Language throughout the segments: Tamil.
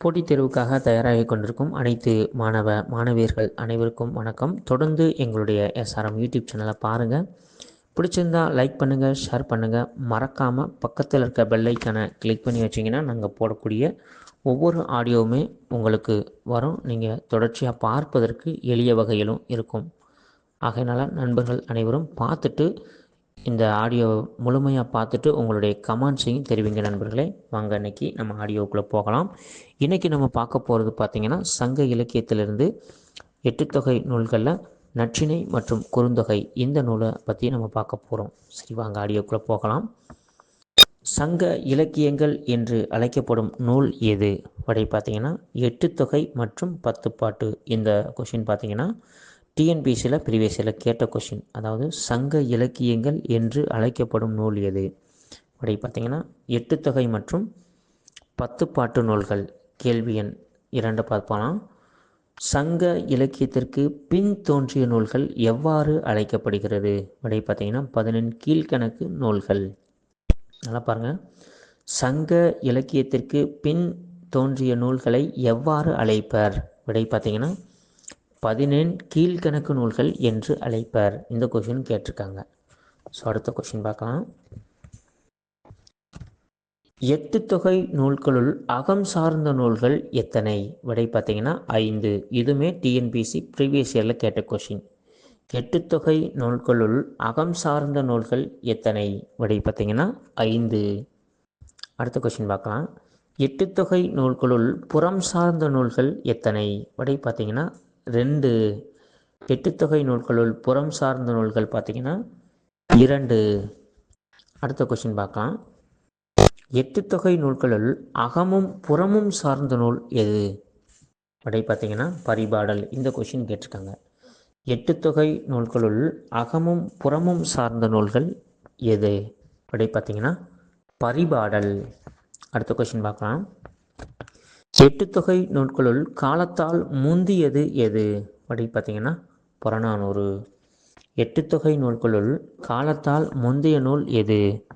போட்டித் தேர்வுக்காக தயாராகி கொண்டிருக்கும் அனைத்து மாணவ மாணவியர்கள் அனைவருக்கும் வணக்கம். தொடர்ந்து எங்களுடைய எஸ்ஆர்எம் யூடியூப் சேனலை பாருங்கள் பிடிச்சிருந்தா லைக் பண்ணுங்கள் ஷேர் பண்ணுங்கள் மறக்காமல் பக்கத்தில் இருக்க பெல்லைக்கான கிளிக் பண்ணி வச்சிங்கன்னா நாங்கள் போடக்கூடிய ஒவ்வொரு ஆடியோவுமே உங்களுக்கு வரும். நீங்கள் தொடர்ச்சியாக பார்ப்பதற்கு எளிய வகையிலும் இருக்கும். ஆகையினால நண்பர்கள் அனைவரும் பார்த்துட்டு இந்த ஆடியோ முழுமையாக பார்த்துட்டு உங்களுடைய கமெண்ட்ஸையும் தெரிவிங்க நண்பர்களே. வாங்க இன்றைக்கி நம்ம ஆடியோக்குள்ளே போகலாம். இன்றைக்கி நம்ம பார்க்க போகிறது பார்த்திங்கன்னா சங்க இலக்கியத்திலிருந்து எட்டுத்தொகை நூல்களில் நற்றிணை மற்றும் குறுந்தொகை இந்த நூலை பற்றி நம்ம பார்க்க போகிறோம் சரி வாங்க ஆடியோக்குள்ளே போகலாம். சங்க இலக்கியங்கள் என்று அழைக்கப்படும் நூல் எது? அப்படி பார்த்தீங்கன்னா எட்டுத்தொகை மற்றும் பத்து பாட்டு இந்த கொஷின் பார்த்தீங்கன்னா டிஎன்பிசியில் ப்ரீவியஸில் கேட்ட கொஷின் அதாவது சங்க இலக்கியங்கள் என்று அழைக்கப்படும் நூல் எது? அப்படி பார்த்தீங்கன்னா எட்டுத்தொகை மற்றும் பத்து பாட்டு நூல்கள். கேள்வி எண் இரண்டு பார்ப்போம் சங்க இலக்கியத்திற்கு பின் தோன்றிய நூல்கள் எவ்வாறு அழைக்கப்படுகிறது? அப்படி பார்த்தீங்கன்னா பதினெண் கீழ்கணக்கு நூல்கள். நல்லா பாருங்கள் சங்க இலக்கியத்திற்கு பின் தோன்றிய நூல்களை எவ்வாறு அழைப்பர்? விடை பார்த்தீங்கன்னா பதினெண் கீழ்கணக்கு நூல்கள் என்று அழைப்பர். இந்த கொஷின் கேட்டிருக்காங்க. ஸோ அடுத்த கொஷின் பார்க்கலாம். எட்டு தொகை நூல்களுள் அகம் சார்ந்த நூல்கள் எத்தனை? விடை பார்த்தீங்கன்னா ஐந்து. இதுவுமே டிஎன்பிசி ப்ரீவியஸ் இயரில் கேட்ட கொஷின் எட்டு தொகை நூல்களுள் அகம் சார்ந்த நூல்கள் எத்தனை? விடை பார்த்தீங்கன்னா ஐந்து. அடுத்த கொஷின் பார்க்கலாம். எட்டு தொகை நூல்களுள் புறம் சார்ந்த நூல்கள் எத்தனை? விடை பார்த்தீங்கன்னா ரெண்டு எட்டுத்தொகை நூல்களுள் புறம் சார்ந்த நூல்கள் பார்த்தீங்கன்னா இரண்டு. அடுத்த கொஷின் பார்க்கலாம். எட்டுத்தொகை நூல்களுள் அகமும் புறமும் சார்ந்த நூல் எது? அப்படி பார்த்தீங்கன்னா பரிபாடல். இந்த கொஷின் கேட்டிருக்காங்க. எட்டுத்தொகை நூல்களுள் அகமும் புறமும் சார்ந்த நூல்கள் எது? அப்படி பார்த்தீங்கன்னா பரிபாடல். அடுத்த கொஷின் பார்க்கலாம். எட்டு தொகை நூல்களுள் காலத்தால் முந்தியது எது? அப்படி பார்த்தீங்கன்னா புறநானூறு. எட்டு தொகை நூல்களுள் காலத்தால் முந்தைய நூல் எது?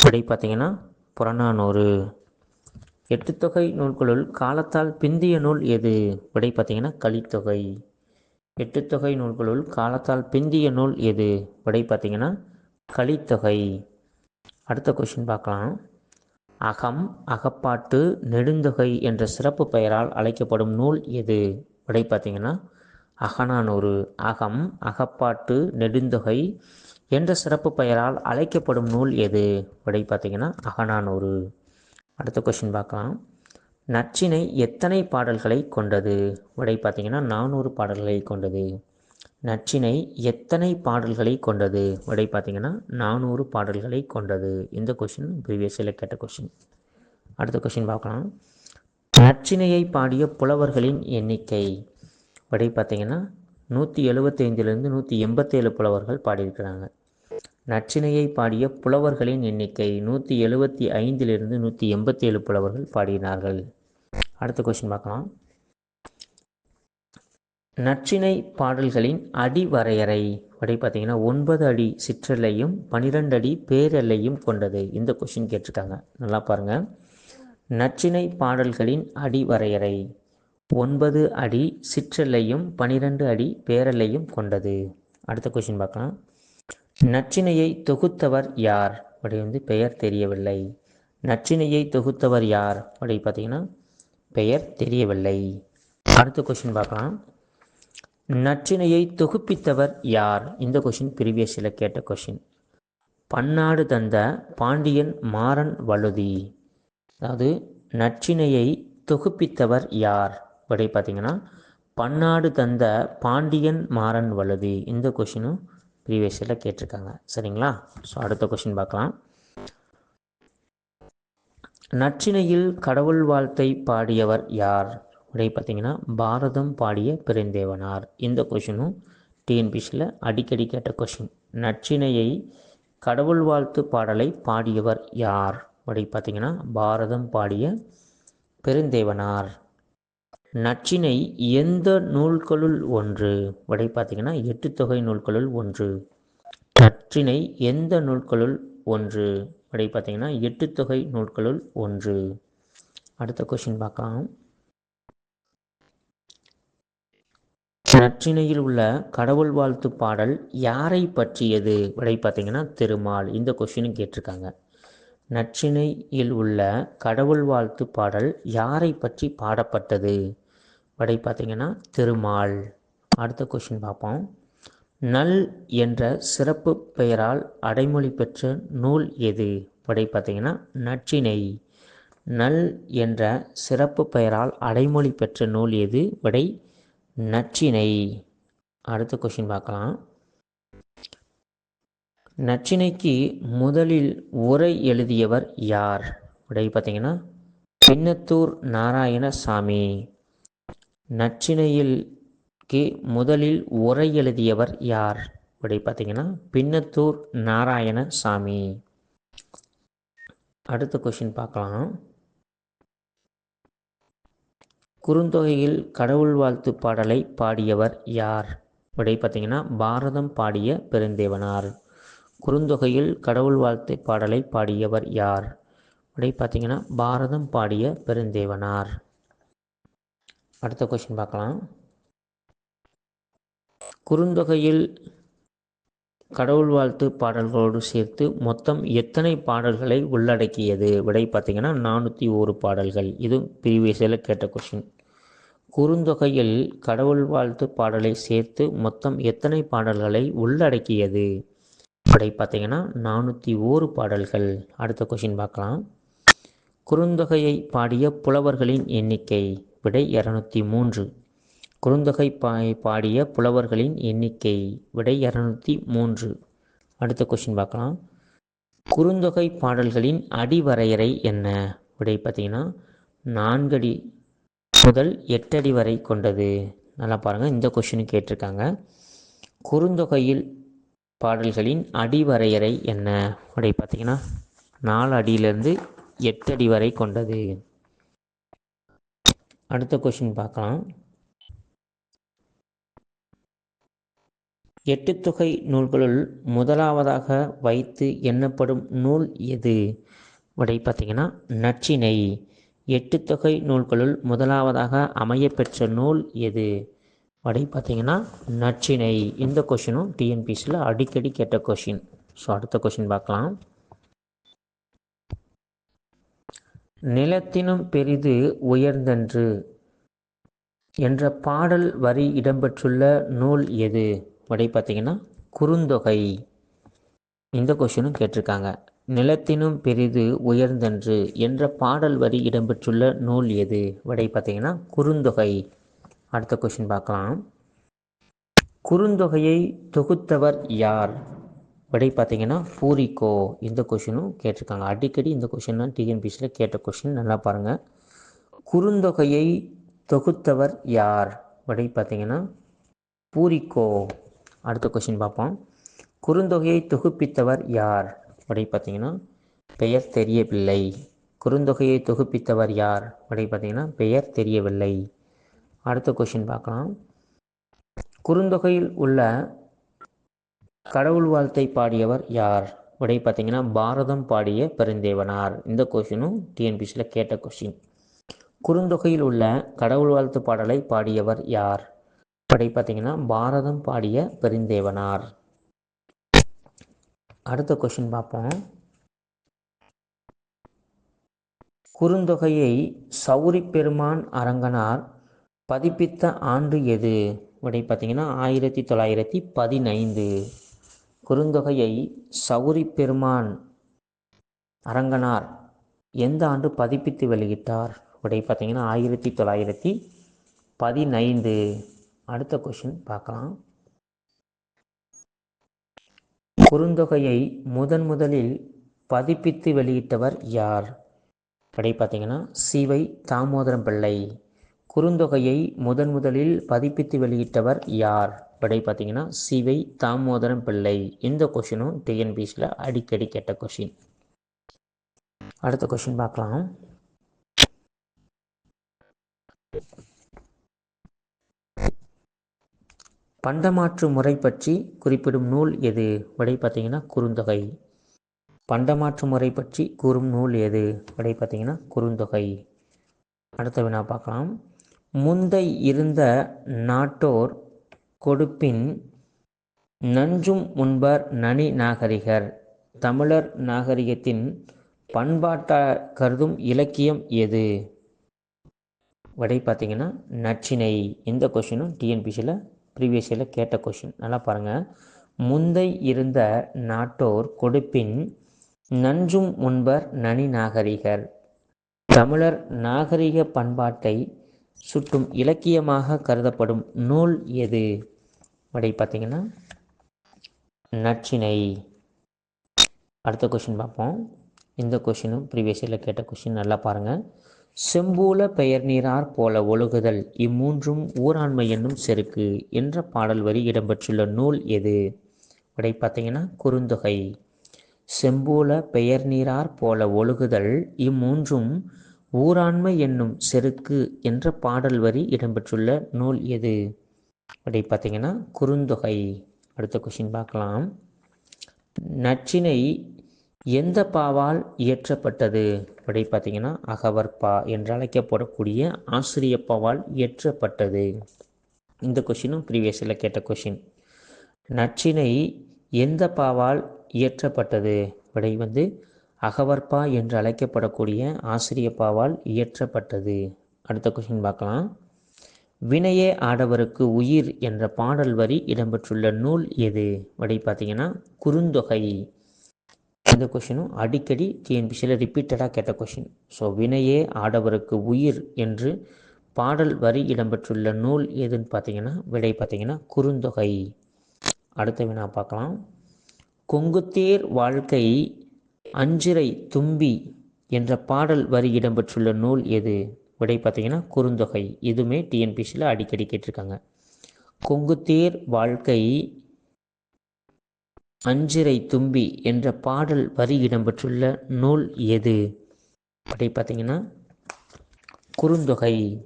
விடை பார்த்தீங்கன்னா புறநானூறு. எட்டு தொகை நூல்களுள் காலத்தால் பிந்திய நூல் எது? விடை பார்த்தீங்கன்னா கலித்தொகை. எட்டு தொகை நூல்களுள் காலத்தால் பிந்திய நூல் எது? அப்படி பார்த்தீங்கன்னா கலித்தொகை. அடுத்த கொஷின் பார்க்கலாம். அகம் அகப்பாட்டு நெடுந்தொகை என்ற சிறப்பு பெயரால் அழைக்கப்படும் நூல் எது? விடை பார்த்தீங்கன்னா அகநானூறு. அகம் அகப்பாட்டு நெடுந்தொகை என்ற சிறப்பு பெயரால் அழைக்கப்படும் நூல் எது? விடை பார்த்தீங்கன்னா அகநானூறு. அடுத்த கொஷின் பார்க்கலாம். நச்சினை எத்தனை பாடல்களை கொண்டது? விடை பார்த்தீங்கன்னா நானூறு பாடல்களை கொண்டது. நச்சினை எத்தனை பாடல்களை கொண்டது? விடை பார்த்தீங்கன்னா நானூறு பாடல்களை கொண்டது. இந்த கொஷின் ப்ரீவியஸில் கேட்ட கொஷின் அடுத்த கொஷின் பார்க்கலாம். நச்சினையை பாடிய புலவர்களின் எண்ணிக்கை. விடை பார்த்தீங்கன்னா நூற்றி எழுபத்தைந்திலிருந்து நூற்றி எண்பத்தேழு புலவர்கள் பாடியிருக்கிறாங்க. நச்சினையை பாடிய புலவர்களின் எண்ணிக்கை நூற்றி எழுபத்தி ஐந்திலிருந்து நூற்றி எண்பத்தேழு புலவர்கள் பாடினார்கள். அடுத்த கொஷின் பார்க்கலாம். நச்சினை பாடல்களின் அடி வரையறை அப்படி பார்த்தீங்கன்னா ஒன்பது அடி சிற்றெல்லையும் பனிரெண்டு அடி பேரெல்லையும் கொண்டது. இந்த கொஷின் கேட்டிருக்காங்க. நல்லா பாருங்கள் நச்சினை பாடல்களின் அடி வரையறை ஒன்பது அடி சிற்றெல்லையும் பனிரெண்டு அடி பேரெல்லையும் கொண்டது. அடுத்த கொஷின் பார்க்கலாம். நச்சினையை தொகுத்தவர் யார்? அப்படி வந்து பெயர் தெரியவில்லை. நச்சினையை தொகுத்தவர் யார்? அப்படி பார்த்தீங்கன்னா பெயர் தெரியவில்லை. அடுத்த கொஷின் பார்க்கலாம். நற்றினையை தொகுப்பித்தவர் யார்? இந்த கொஷின் ப்ரீவியஸில் கேட்ட கொஷின் பன்னாடு தந்த பாண்டியன் மாறன் வழுதி. அதாவது நற்றினையை தொகுப்பித்தவர் யார்? அப்படி பார்த்தீங்கன்னா பன்னாடு தந்த பாண்டியன் மாறன் வழுதி. இந்த கொஷினும் ப்ரீவியஸில் கேட்டிருக்காங்க. சரிங்களா? ஸோ அடுத்த கொஷின் பார்க்கலாம். நற்றினையில் கடவுள் வாழ்த்தை பாடியவர் யார்? உடை பார்த்திங்கன்னா பாரதம் பாடிய பெருந்தேவனார். இந்த கொஷினும் டிஎன்பிசியில் அடிக்கடி கேட்ட கொஷின் நச்சினையை கடவுள் வாழ்த்து பாடலை பாடியவர் யார்? உடை பார்த்தீங்கன்னா பாரதம் பாடிய பெருந்தேவனார். நச்சினை எந்த நூல்களுள் ஒன்று? உடை பார்த்திங்கன்னா எட்டு தொகை நூல்களுள் ஒன்று. நற்றினை எந்த நூல்களுள் ஒன்று? விடை பார்த்திங்கன்னா எட்டு தொகை நூல்களுள் ஒன்று. அடுத்த கொஷின் பார்க்கலாம். நற்றிணையில் உள்ள கடவுள் வாழ்த்து பாடல் யாரை பற்றியது? விடை பார்த்தீங்கன்னா திருமால். இந்த கொஷினும் கேட்டிருக்காங்க. நற்றிணையில் உள்ள கடவுள் வாழ்த்து பாடல் யாரை பற்றி பாடப்பட்டது? விடை பார்த்தீங்கன்னா திருமால். அடுத்த கொஷின் பார்ப்போம். நல் என்ற சிறப்பு பெயரால் அடைமொழி பெற்ற நூல் எது? விடை பார்த்தீங்கன்னா நற்றிணை. நல் என்ற சிறப்பு பெயரால் அடைமொழி பெற்ற நூல் எது? விடை நச்சினை. அடுத்த கொஷின் பார்க்கலாம். நச்சினைக்கு முதலில் உரை எழுதியவர் யார்? விடை பார்த்தீங்கன்னா பின்னத்தூர் நாராயணசாமி. நச்சினையில்க்கு முதலில் உரை எழுதியவர் யார்? விடை பார்த்தீங்கன்னா பின்னத்தூர் நாராயணசாமி. அடுத்த கொஷின் பார்க்கலாம். குறுந்தொகையில் கடவுள் வாழ்த்து பாடலை பாடியவர் யார்? விடை பார்த்தீங்கன்னா பாரதம் பாடிய பெருந்தேவனார். குறுந்தொகையில் கடவுள் வாழ்த்து பாடலை பாடியவர் யார்? விடை பார்த்தீங்கன்னா பாரதம் பாடிய பெருந்தேவனார். அடுத்த கொஸ்டின் பார்க்கலாம். குறுந்தொகையில் கடவுள் வாழ்த்து பாடல்களோடு சேர்த்து மொத்தம் எத்தனை பாடல்களை உள்ளடக்கியது? விடை பார்த்தீங்கன்னா நானூற்றி ஒரு பாடல்கள். இது ப்ரீவியஸில் கேட்ட கொஷின் குறுந்தொகையில் கடவுள் வாழ்த்து பாடலை சேர்த்து மொத்தம் எத்தனை பாடல்களை உள்ளடக்கியது? அப்படி பார்த்தீங்கன்னா நானூற்றி ஓரு பாடல்கள். அடுத்த கொஷின் பார்க்கலாம். குறுந்தொகையை பாடிய புலவர்களின் எண்ணிக்கை. விடை இரநூத்தி மூன்று. குறுந்தொகை பா பாடிய புலவர்களின் எண்ணிக்கை. விடை இரநூத்தி மூன்று. அடுத்த கொஷின் பார்க்கலாம். குறுந்தொகை பாடல்களின் அடிவரையறை என்ன? விடை பார்த்தீங்கன்னா நான்கடி முதல் எட்டடி வரை கொண்டது. நல்லா பாருங்கள் இந்த கொஷினும் கேட்டிருக்காங்க. குறுந்தொகையில் பாடல்களின் அடிவரையறை என்ன? அப்படி பார்த்தீங்கன்னா நாலு அடியிலிருந்து எட்டு அடி வரை கொண்டது. அடுத்த கொஷின் பார்க்கலாம். எட்டு தொகை நூல்களுள் முதலாவதாக வைத்து எண்ணப்படும் நூல் எது? விடை பார்த்தீங்கன்னா நச்சினை. எட்டு தொகை நூல்களுள் முதலாவதாக அமையப்பெற்ற நூல் எது? அப்படி பார்த்தீங்கன்னா நச்சினை. இந்த கொஷினும் டிஎன்பிசியில் அடிக்கடி கேட்ட கொஷின் ஸோ அடுத்த கொஷின் பார்க்கலாம். நிலத்தினும் பெரிது உயர்ந்தன்று என்ற பாடல் வரி இடம்பெற்றுள்ள நூல் எது? அப்படி பார்த்தீங்கன்னா குறுந்தொகை. இந்த கொஷினும் கேட்டிருக்காங்க. நிலத்தினும் பெரிது உயர்ந்தன்று என்ற பாடல் வரி இடம்பெற்றுள்ள நூல் எது? விடை பார்த்தீங்கன்னா குறுந்தொகை. அடுத்த கொஷின் பார்க்கலாம். குறுந்தொகையை தொகுத்தவர் யார்? விடை பார்த்தீங்கன்னா பூரிக்கோ. இந்த கொஷினும் கேட்டிருக்காங்க. அடிக்கடி இந்த கொஷின்லாம் டிஎன்பிசியில் கேட்ட கொஷின் நல்லா பாருங்கள் குறுந்தொகையை தொகுத்தவர் யார்? விடை பார்த்தீங்கன்னா பூரிக்கோ. அடுத்த கொஷின் பார்ப்போம். குறுந்தொகையை தொகுப்பித்தவர் யார்? விடை பார்த்தீங்கன்னா பெயர் தெரியவில்லை. குறுந்தொகையை தொகுப்பித்தவர் யார்? விடை பார்த்தீங்கன்னா பெயர் தெரியவில்லை. அடுத்த கொஷின் பார்க்கலாம். குறுந்தொகையில் உள்ள கடவுள் வாழ்த்தை பாடியவர் யார்? விடை பார்த்தீங்கன்னா பாரதம் பாடிய பெருந்தேவனார். இந்த கொஷினும் டிஎன்பிசியில் கேட்ட கொஷின் குறுந்தொகையில் உள்ள கடவுள் வாழ்த்து பாடலை பாடியவர் யார்? விடை பார்த்தீங்கன்னா பாரதம் பாடிய பெருந்தேவனார். அடுத்த கொஷின் பார்ப்போம். குறுந்தொகையை சௌரி பெருமான் அரங்கனார் பதிப்பித்த ஆண்டு எது? விடை பார்த்தீங்கன்னா ஆயிரத்தி தொள்ளாயிரத்தி பதினைந்து. குறுந்தொகையை சௌரி பெருமான் அரங்கனார் எந்த ஆண்டு பதிப்பித்து வெளியிட்டார்? விடை பார்த்தீங்கன்னா ஆயிரத்தி தொள்ளாயிரத்தி பதினைந்து. அடுத்த கொஷின் பார்க்கலாம். குறுந்தொகையை முதன் முதலில் பதிப்பித்து வெளியிட்டவர் யார்? அப்படி பார்த்தீங்கன்னா சிவை தாமோதரம் பிள்ளை. குறுந்தொகையை முதன் முதலில் பதிப்பித்து வெளியிட்டவர் யார்? விடை பார்த்தீங்கன்னா சிவை தாமோதரம் பிள்ளை. இந்த கொஷினும் டிஎன்பிசியில் அடிக்கடி கேட்ட கொஷின் அடுத்த கொஷின் பார்க்கலாம். பண்டமாற்று முறை பற்றி குறிப்பிடும் நூல் எது? விடை பார்த்தீங்கன்னா குறுந்தொகை. பண்டமாற்று முறை பற்றி கூறும் நூல் எது? விடை பார்த்தீங்கன்னா குறுந்தொகை. அடுத்த வினா பார்க்கலாம். முந்தை இருந்த நாட்டோர் கொடுப்பின் நஞ்சும் உண்பர் நனி நாகரிகர். தமிழர் நாகரிகத்தின் பண்பாட்டாக கருதும் இலக்கியம் எது? விடை பார்த்தீங்கன்னா நச்சினை. இந்த கொஷினும் டிஎன்பிசியில் ப்ரீவியஸ் இயரில் கேட்ட கொஷின் நல்லா பாருங்கள் முந்தை இருந்த நாட்டோர் கொடுப்பின் நன்றும் முன்பர் நனி நாகரிகர். தமிழர் நாகரிக பண்பாட்டை சுட்டும் இலக்கியமாக கருதப்படும் நூல் எது? அப்படி பார்த்தீங்கன்னா நச்சினை. அடுத்த கொஷின் பார்ப்போம். இந்த கொஷினும் ப்ரீவியஸ் இயரில் கேட்ட கொஷின் நல்லா பாருங்கள் செம்பூல பெயர் நீரார் போல ஒழுகுதல். இம்மூன்றும் ஊராண்மை என்னும் செருக்கு என்ற பாடல் வரி இடம்பெற்றுள்ள நூல் எது? விடை பார்த்தீங்கன்னா குறுந்தொகை. செம்பூல பெயர் நீரார் போல ஒழுகுதல். இம்மூன்றும் ஊராண்மை என்னும் செருக்கு என்ற பாடல் வரி இடம்பெற்றுள்ள நூல் எது? விடை பார்த்தீங்கன்னா குறுந்தொகை. அடுத்த கொஷின் பார்க்கலாம். நச்சினை எந்த பாவால் இயற்றப்பட்டது? அப்படி பார்த்தீங்கன்னா அகவற்பா என்று அழைக்கப்படக்கூடிய ஆசிரியப்பாவால் இயற்றப்பட்டது. இந்த கொஷினும் ப்ரீவியஸில் கேட்ட கொஷின் நச்சினை எந்த பாவால் இயற்றப்பட்டது? விடை வந்து அகவர்பா என்று அழைக்கப்படக்கூடிய ஆசிரியப்பாவால் இயற்றப்பட்டது. அடுத்த கொஷின் பார்க்கலாம். வினையே ஆடவருக்கு உயிர் என்ற பாடல் வரி இடம்பெற்றுள்ள நூல் எது? விடை பார்த்தீங்கன்னா குறுந்தொகை. இந்த கொஷினும் அடிக்கடி டிஎன்பிசியில் ரிப்பீட்டடாக கேட்ட கொஷின் ஸோ வினையே ஆடவருக்கு உயிர் என்று பாடல் வரி இடம்பெற்றுள்ள நூல் எதுன்னு பார்த்தீங்கன்னா விடை பார்த்தீங்கன்னா குறுந்தொகை. அடுத்த வினா பார்க்கலாம். கொங்குத்தேர் வாழ்க்கை அஞ்சிரை தும்பி என்ற பாடல் வரி இடம்பெற்றுள்ள நூல் எது? விடை பார்த்தீங்கன்னா குறுந்தொகை. இதுவுமே டிஎன்பிசியில் அடிக்கடி கேட்டிருக்காங்க. கொங்குத்தேர் வாழ்க்கை அஞ்சிரை தும்பி என்ற பாடல் வரி இடம்பெற்றுள்ள நூல் எது? அப்படி பார்த்தீங்கன்னா குறுந்தொகை.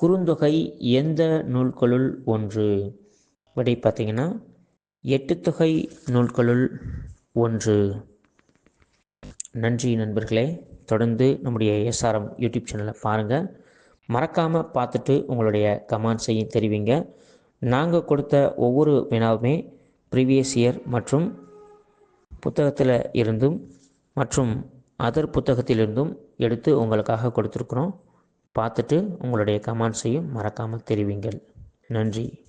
குறுந்தொகை எந்த நூல்களுள் ஒன்று? அப்படி பார்த்தீங்கன்னா எட்டுத்தொகை நூல்களுள் ஒன்று. நன்றி நண்பர்களே. தொடர்ந்து நம்முடைய எஸ்ஆர்எம் யூடியூப் சேனலை பாருங்கள் மறக்காமல் பார்த்துட்டு உங்களுடைய கமெண்ட்ஸையும் தெரிவிங்க. நாங்கள் கொடுத்த ஒவ்வொரு வினாவுமே ப்ரீவியஸ் இயர் மற்றும் புத்தகத்தில் இருந்தும் மற்றும் அதர் புத்தகத்திலிருந்தும் எடுத்து உங்களுக்காக கொடுத்துருக்குறோம். பார்த்துட்டு உங்களுடைய கமெண்ட்ஸையும் மறக்காமல் தெரிவிங்கள். நன்றி.